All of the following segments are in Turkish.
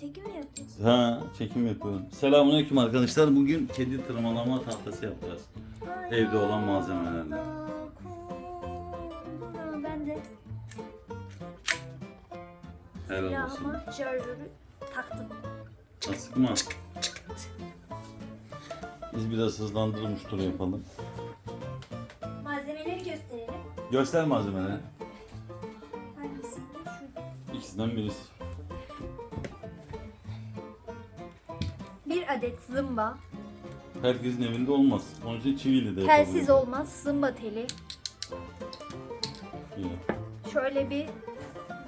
Çekim mi yapıyorsun? Ha, çekim yapıyorum. Selamünaleyküm arkadaşlar. Bugün kedi tırmalama tahtası yapacağız. Evde olan malzemelerle. Ben de Helal olsun. silahıma şarjörü taktım. Sıkma. Biz biraz hızlandırılmış tur yapalım. Malzemeleri gösterelim. Göster malzemeleri. Hangisinde? Şu. İkisinden birisi. Bir adet zımba. Herkesin evinde olmaz. Onun için çiviyle de Telsiz yapabiliriz. olmaz. Zımba teli. İyi. Şöyle bir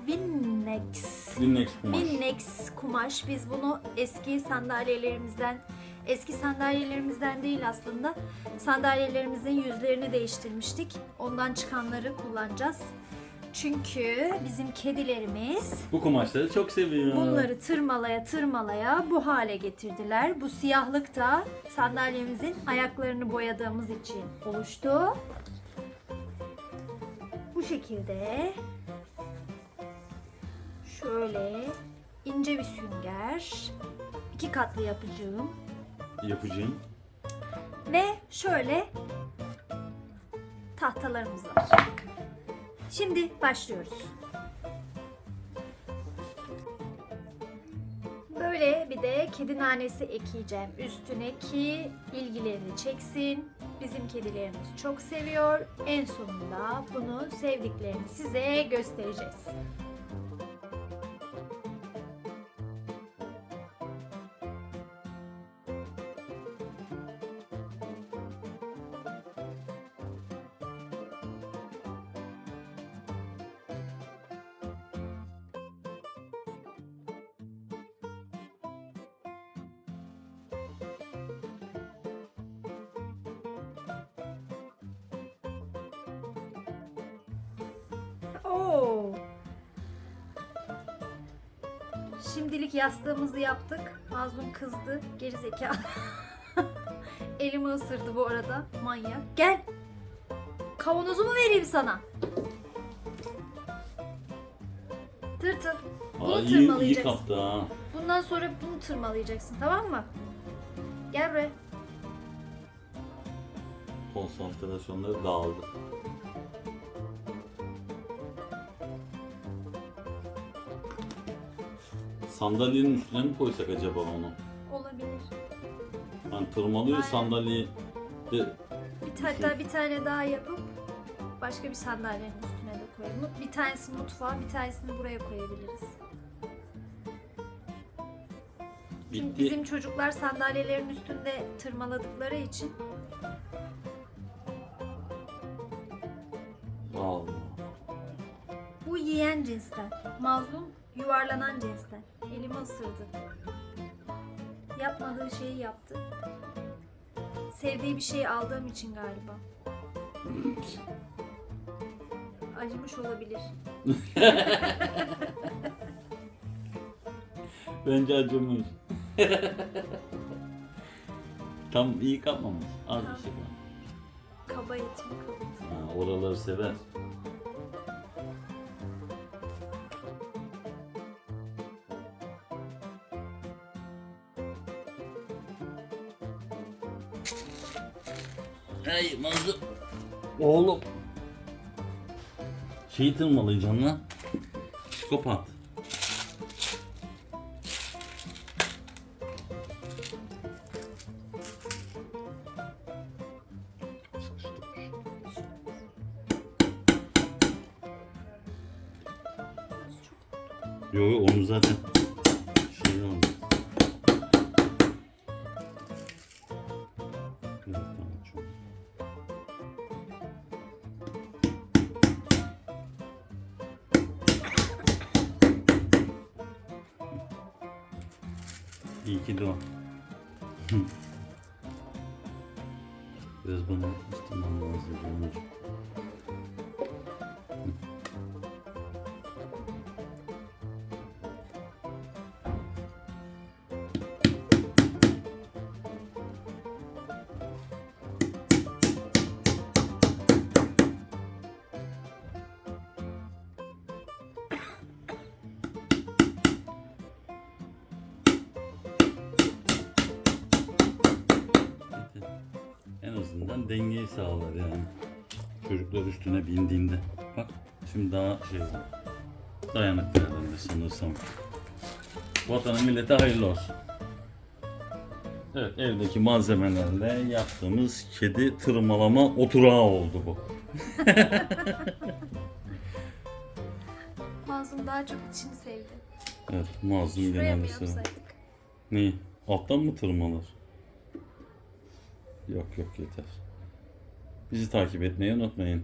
Winnex. Winnex kumaş. Winnex kumaş. Biz bunu eski sandalyelerimizden eski sandalyelerimizden değil aslında. Sandalyelerimizin yüzlerini değiştirmiştik. Ondan çıkanları kullanacağız. Çünkü bizim kedilerimiz Bu kumaşları çok seviyor. bunları tırmalaya tırmalaya bu hale getirdiler. Bu siyahlık da sandalyemizin ayaklarını boyadığımız için oluştu. Bu şekilde şöyle ince bir sünger, iki katlı yapacağım Yapacağım. ve şöyle tahtalarımız var. Şimdi başlıyoruz. Böyle bir de kedi nanesi ekleyeceğim üstüne ki ilgilerini çeksin. Bizim kedilerimiz çok seviyor. En sonunda bunu sevdiklerini size göstereceğiz. Oo. Şimdilik yastığımızı yaptık. Mazlum kızdı. Geri zekalı. Elimi ısırdı bu arada. Manyak. Gel. Kavanozu mu vereyim sana? Tırtıl. Bunu Aa, iyi, iyi tırmalayacaksın. kaptı ha. Bundan sonra bunu tırmalayacaksın tamam mı? Gel buraya. Konsantrasyonları dağıldı. Sandalyenin üstüne mi koysak acaba onu? Olabilir. Yani tırmalıyor Aynen. sandalyeyi de Bir hatta bir tane daha yapıp başka bir sandalyenin üstüne de koyalım. Bir tanesini mutfağa, bir tanesini buraya koyabiliriz. Çünkü bitti. bizim çocuklar sandalyelerin üstünde tırmaladıkları için Allah. bu yiyen cinsten. Mazlum yuvarlanan cinsten. Elimi ısırdı. Yapmadığı şeyi yaptı. Sevdiği bir şeyi aldığım için galiba. Acımış olabilir. Bence acımış. Tam iyi kapmamış. Az bir şey. Kaba etim kaldı. Ha, oraları sever. Hey mazlum. Oğlum. Şeyi tırmalayacaksın lan. Psikopat. Yo yo onu zaten şey oldu. İyi ki doğ. Biraz bana ısıtmam lazım. Dengeyi sağlar yani. Çocuklar üstüne bindiğinde. Bak şimdi daha şey oldu. Dayanıklı herhalde sanırsam. Vatanı millete hayırlı olsun. Evet evdeki malzemelerle yaptığımız kedi tırmalama oturağı oldu bu. Mazlum daha çok içini sevdi. Evet mazlum Şuraya mı genelde sever. yapsaydık? Neyi? Alttan mı tırmalar? Yok yok yeter. Bizi takip etmeyi unutmayın.